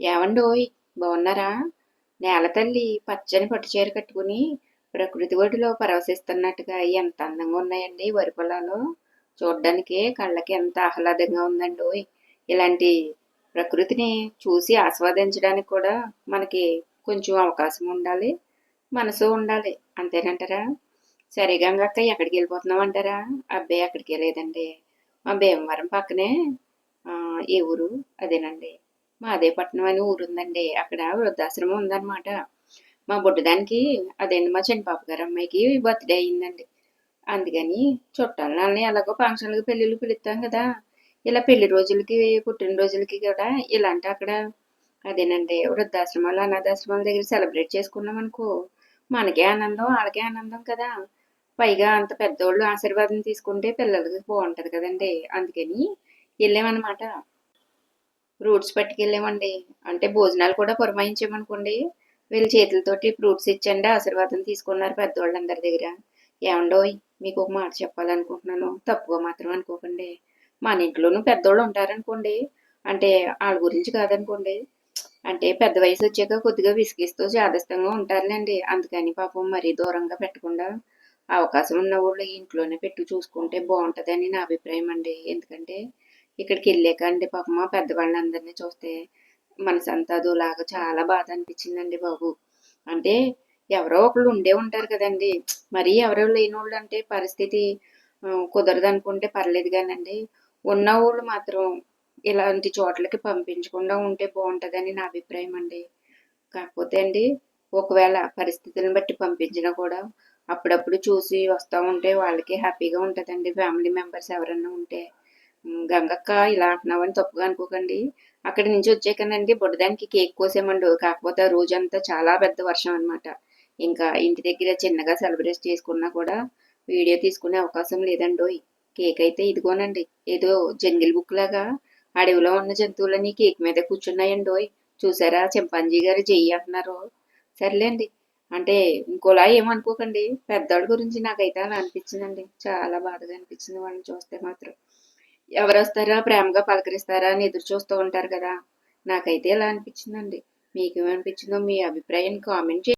ఏమండోయ్ బాగున్నారా? నేల తల్లి పచ్చని పట్టు చీర కట్టుకుని ప్రకృతి ఒడిలో పరవశిస్తున్నట్టుగా ఎంత అందంగా ఉన్నాయండి వరి పొలాలు. చూడడానికి కళ్ళకి ఎంత ఆహ్లాదంగా ఉందండి ఇలాంటి ప్రకృతిని చూసి ఆస్వాదించడానికి కూడా మనకి కొంచెం అవకాశం ఉండాలి మనసు ఉండాలి అంతేనంటారా? సరే గంగక్క ఎక్కడికి వెళ్ళిపోతున్నాం అంటారా? అబ్బాయి ఎక్కడికి వెళ్ళలేదండి. మా భీమవరం పక్కనే ఏ ఊరు? అదేనండి. మాదేపట్నం అని ఊరుందండి. అక్కడ వృద్ధాశ్రమం ఉందన్నమాట. మా బుడ్డదానికి అదేంటి మా చిన్నపాప గారు అమ్మాయికి బర్త్డే అయిందండి. అందుకని చుట్టాలని ఎలాగో ఫంక్షన్లకు పెళ్ళిళ్ళు పిలుస్తాం కదా. ఇలా పెళ్ళి రోజులకి పుట్టినరోజులకి కూడా ఇలాంటి అక్కడ అదేనండి వృద్ధాశ్రమాలు అనాథాశ్రమాల దగ్గర సెలబ్రేట్ చేసుకున్నాం అనుకో మనకే ఆనందం వాళ్ళకే ఆనందం కదా. పైగా అంత పెద్దోళ్ళు ఆశీర్వాదం తీసుకుంటే పిల్లలకి బాగుంటుంది కదండి. అందుకని వెళ్ళామన్నమాట. ఫ్రూట్స్ పట్టుకెళ్ళామండి. అంటే భోజనాలు కూడా పురమాయించామనుకోండి. వీళ్ళ చేతులతోటి ఫ్రూట్స్ ఇచ్చండి ఆశీర్వాదం తీసుకున్నారు పెద్దవాళ్ళందరి దగ్గర. ఏమండో మీకు ఒక మాట చెప్పాలనుకుంటున్నాను. తప్పుగా మాత్రం అనుకోకండి. మన ఇంట్లోనూ పెద్దోళ్ళు ఉంటారనుకోండి. అంటే వాళ్ళ గురించి కాదనుకోండి. అంటే పెద్ద వయసు వచ్చాక కొద్దిగా విసిగిస్తూ జాదస్తంగా ఉంటారులేండి. అందుకని పాపం మరీ దూరంగా పెట్టకుండా అవకాశం ఉన్న వాళ్ళు ఇంట్లోనే పెట్టి చూసుకుంటే బాగుంటుందని నా అభిప్రాయం అండి. ఎందుకంటే ఇక్కడికి వెళ్ళాక అండి పాపం. మా పెద్దవాళ్ళందరినీ చూస్తే మనసంతా అదోలాగా చాలా బాధ అనిపించిందండి బాబు. అంటే ఎవరో ఒకళ్ళు ఉండే ఉంటారు కదండి. మరీ ఎవరో లేని వాళ్ళు అంటే పరిస్థితి కుదరదు అనుకుంటే పర్లేదు కానండి. ఉన్న వాళ్ళు మాత్రం ఇలాంటి చోట్లకి పంపించకుండా ఉంటే బాగుంటుందని నా అభిప్రాయం అండి. కాకపోతే అండి ఒకవేళ పరిస్థితులను బట్టి పంపించినా కూడా అప్పుడప్పుడు చూసి వస్తూ ఉంటే వాళ్ళకి హ్యాపీగా ఉంటుందండి. ఫ్యామిలీ మెంబర్స్ ఎవరన్నా ఉంటే. గంగక్క ఇలా అంటున్నావని తప్పుగా అనుకోకండి. అక్కడి నుంచి వచ్చాకనండి బుడ్డదానికి కేక్ కోసేమండు. కాకపోతే రోజంతా చాలా పెద్ద వర్షం అనమాట ఇంకా ఇంటి దగ్గర చిన్నగా సెలబ్రేట్ చేసుకున్నా కూడా వీడియో తీసుకునే అవకాశం లేదండి కేక్ అయితే ఇదిగోనండి. ఏదో జంగిల్ బుక్ లాగా. అడవిలో ఉన్న జంతువులని కేక్ మీద కూర్చున్నాయండి చూసారా? చింపాంజీ గారు చెయ్యి అంటున్నారు. సర్లేండి అంటే ఇంకోలా ఏమనుకోకండి పెద్దవాడి గురించి నాకైతే అలా అనిపించిందండి. చాలా బాధగా అనిపించింది వాళ్ళని చూస్తే మాత్రం. ఎవరు వస్తారా ప్రేమగా పలకరిస్తారా? అని ఎదురు చూస్తూ ఉంటారు కదా. నాకైతే ఎలా అనిపించిందండి? మీకేమనిపించిందో మీ అభిప్రాయాన్ని కామెంట్